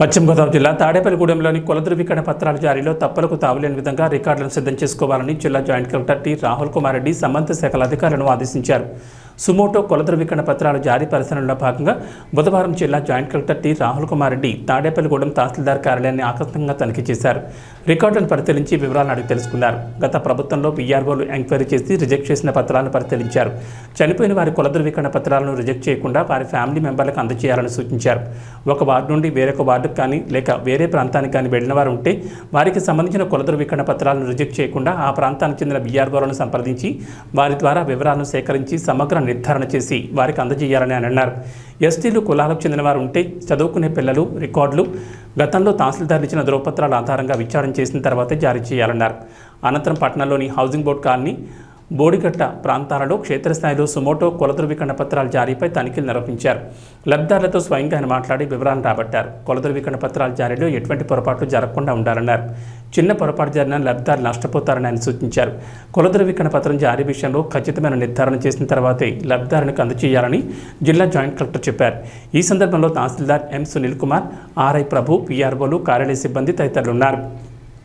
పశ్చిమ గోదావరి జిల్లా తాడేపల్లిగూడెంలోని కుల ధృవీకరణ పత్రాల జారీలో తప్పులకు తావులేని విధంగా రికార్డులను సిద్ధం చేసుకోవాలని జిల్లా joint collector T Rahul Kumar Reddy సంబంధిత శాఖల అధికారులను ఆదేశించారు. సుమోటో కుల ధృవీకరణ పత్రాల జారీ పరిశీలనలో భాగంగా బుధవారం జిల్లా joint collector T Rahul Kumar Reddy Tadepalligudem తహసీల్దార్ కార్యాలయాన్ని ఆకస్మికంగా తనిఖీ చేశారు. రికార్డులను పరిశీలించి వివరాలను అడిగి తెలుసుకున్నారు. గత ప్రభుత్వంలో వీఆర్ఓలు ఎంక్వైరీ చేసి రిజెక్ట్ చేసిన పత్రాలను పరిశీలించారు. చనిపోయిన వారి కుల ధృవీకరణ పత్రాలను రిజెక్ట్ చేయకుండా వారి ఫ్యామిలీ మెంబర్లకు అందజేయాలని సూచించారు. ఒక వార్డు నుండి వేరొక వార్డుకు కానీ లేక వేరే ప్రాంతానికి కానీ వెళ్ళిన వారు ఉంటే వారికి సంబంధించిన కుల ధృవీకరణ పత్రాలను రిజెక్ట్ చేయకుండా ఆ ప్రాంతానికి చెందిన బీఆర్ఓలను సంప్రదించి వారి ద్వారా వివరాలను సేకరించి సమగ్ర నిర్ధారణ చేసి వారికి అందజేయాలని ఆయన అన్నారు. ఎస్టీలు కులాలకు చెందిన వారు ఉంటే చదువుకునే పిల్లలు రికార్డులు గతంలో తహసీల్దార్ ఇచ్చిన ధృవపత్రాల ఆధారంగా విచారణ చేసిన తర్వాతే జారీ చేయాలన్నారు. అనంతరం పట్టణంలోని హౌసింగ్ బోర్డు కాలనీ బోడిగట్ట ప్రాంతాలలో క్షేత్రస్థాయిలో సుమోటో కుల ధృవీకరణ పత్రాల జారీపై తనిఖీలు నిర్వహించారు. లబ్ధిదారులతో స్వయంగా ఆయన మాట్లాడి వివరాలను రాబట్టారు. కుల ధృవీకరణ పత్రాల జారీలో ఎటువంటి పొరపాట్లు జరగకుండా ఉండాలన్నారు. చిన్న పొరపాటు జరిగిన లబ్ధిదారులు నష్టపోతారని ఆయన సూచించారు. కుల ధృవీకరణ పత్రం జారీ విషయంలో ఖచ్చితమైన నిర్ధారణ చేసిన తర్వాతే లబ్ధిదారునికి అందజేయాలని జిల్లా జాయింట్ కలెక్టర్ చెప్పారు. ఈ సందర్భంలో తహసీల్దార్ ఎం సునీల్ కుమార్ ఆర్ఐ ప్రభు పిఆర్ఓలు కార్యాలయ సిబ్బంది తదితరులు ఉన్నారు.